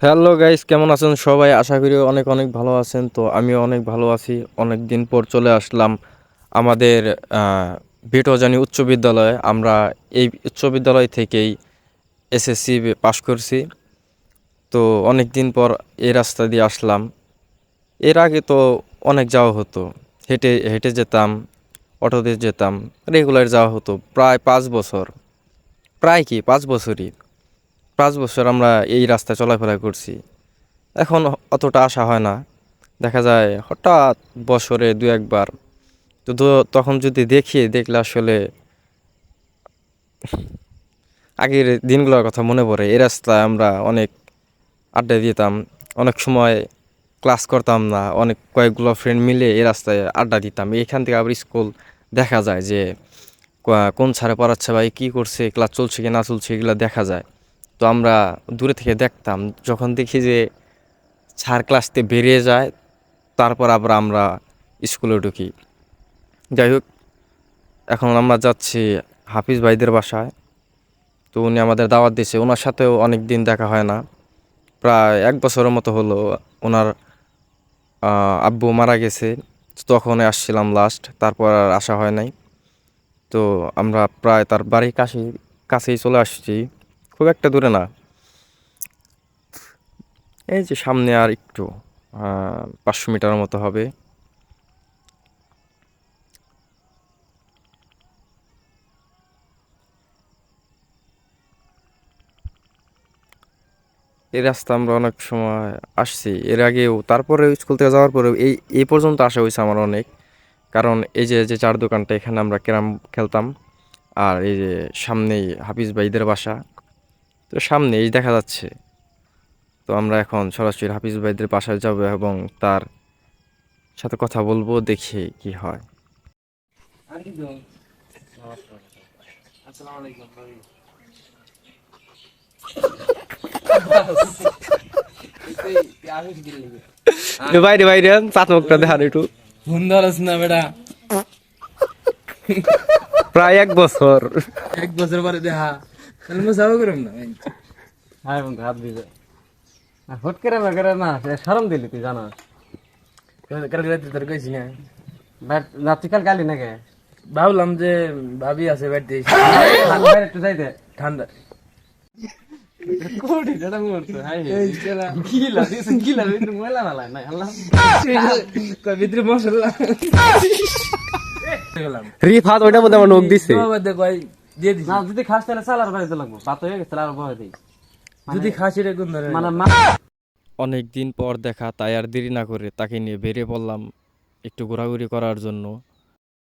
Hello guys কেমন আছেন সবাই? আশা করি অনেক অনেক ভালো আছেন। তো আমিও অনেক ভালো আছি। অনেক দিন পর চলে আসলাম আমাদের বেটজানি উচ্চ বিদ্যালয়ে। আমরা এই উচ্চ বিদ্যালয় থেকেই এসএসসি পাশ করছি। তো অনেক দিন পর এই রাস্তা দিয়ে আসলাম। এর আগে তো অনেক যাওয়া হতো। হেঁটে হেঁটে যেতাম, অটোতে যেতাম। রেগুলার যাওয়া হতো। প্রায় পাঁচ বছর। প্রায় কি? পাঁচ বছরই। পাঁচ বছর আমরা এই রাস্তায় চলাফেরা করছি। এখন অতটা আশা হয় না। দেখা যায় হঠাৎ বছরে দু একবার। তো তখন যদি দেখি, দেখলে আসলে আগের দিনগুলোর কথা মনে পড়ে। এই রাস্তায় আমরা অনেক আড্ডা দিতাম। অনেক সময় ক্লাস করতাম না। অনেক কয়েকগুলো ফ্রেন্ড মিলে এই রাস্তায় আড্ডা দিতাম। এখান থেকে আবার স্কুল দেখা যায় যে কোন ছাড়ে পড়াচ্ছে ভাই? কী করছে? ক্লাস চলছে কি না চলছে? এগুলো দেখা যায়। তো আমরা দূরে থেকে দেখতাম, যখন দেখি যে স্যার ক্লাসতে বেরিয়ে যায়, তারপর আবার আমরা স্কুলে ঢুকি। যাই হোক, এখন আমরা যাচ্ছি হাফিজ ভাইদের বাসায়। তো উনি আমাদের দাওয়াত দিয়েছে। ওনার সাথেও অনেক দিন দেখা হয় না। প্রায় এক বছরের মতো হলো ওনার আব্বু মারা গেছে। তখন আসছিলাম লাস্ট তারপর আর আসা হয় নাই। তো আমরা প্রায় তার বাড়ির কাছে কাছেই চলে আসছি। খুব একটা দূরে না। এই যে সামনে আর একটু পাঁচশো মিটার মতো হবে। এই রাস্তা আমরা অনেক সময় আসছি। এর আগেও, তারপরে স্কুল থেকে যাওয়ার পরেও এই এই পর্যন্ত আসা হয়েছে আমার অনেক। কারণ এই যে যে চার দোকানটা, এখানে আমরা ক্যারাম খেলতাম। আর এই যে সামনেই হাফিজ ভাইদের বাসা। তো সামনে এই দেখা যাচ্ছে। তো আমরা এখন সরাসরি হাফিজ ভাইদের বাসায় যাব এবং তার সাথে কথা বলব দেখি কি হয়। বাইরে বাইরে চাত মুখটা দেখান একটু। ফোন ধরস না বেটা? প্রায় এক বছর। এক বছর পরে দেখা। তাহলে মুসাফা করুম না? হাই বন্ধু হাত দিবে হুট করে করে না সে শরম দিলি তুই জানাস কালকে রাত্রে তোর কইছি না। বাট রাত্রিকাল গালি নাকি? ভাবলাম যে ভাবি আছে বাড়িতে একটু যাইতে। ঠান্ডা। কোটি যেটা মুহূর্ত হাই গিলা দিস গিলা ময়লা না নাই আল্লাহ। কয় ভিতরে মশলা। রিফাত ওইটা মধ্যে আমার নখ দিছে। দিয়ে দিছি। না যদি খাস তাহলে চালার বাড়িতে লাগবো। পাত হয়ে গেছে আর বয়ে দিই যদি খাসি কোন ধরে মানে অনেক দিন পর দেখা তাই আর দেরি না করে তাকে নিয়ে বেরিয়ে পড়লাম একটু ঘোরাঘুরি করার জন্য।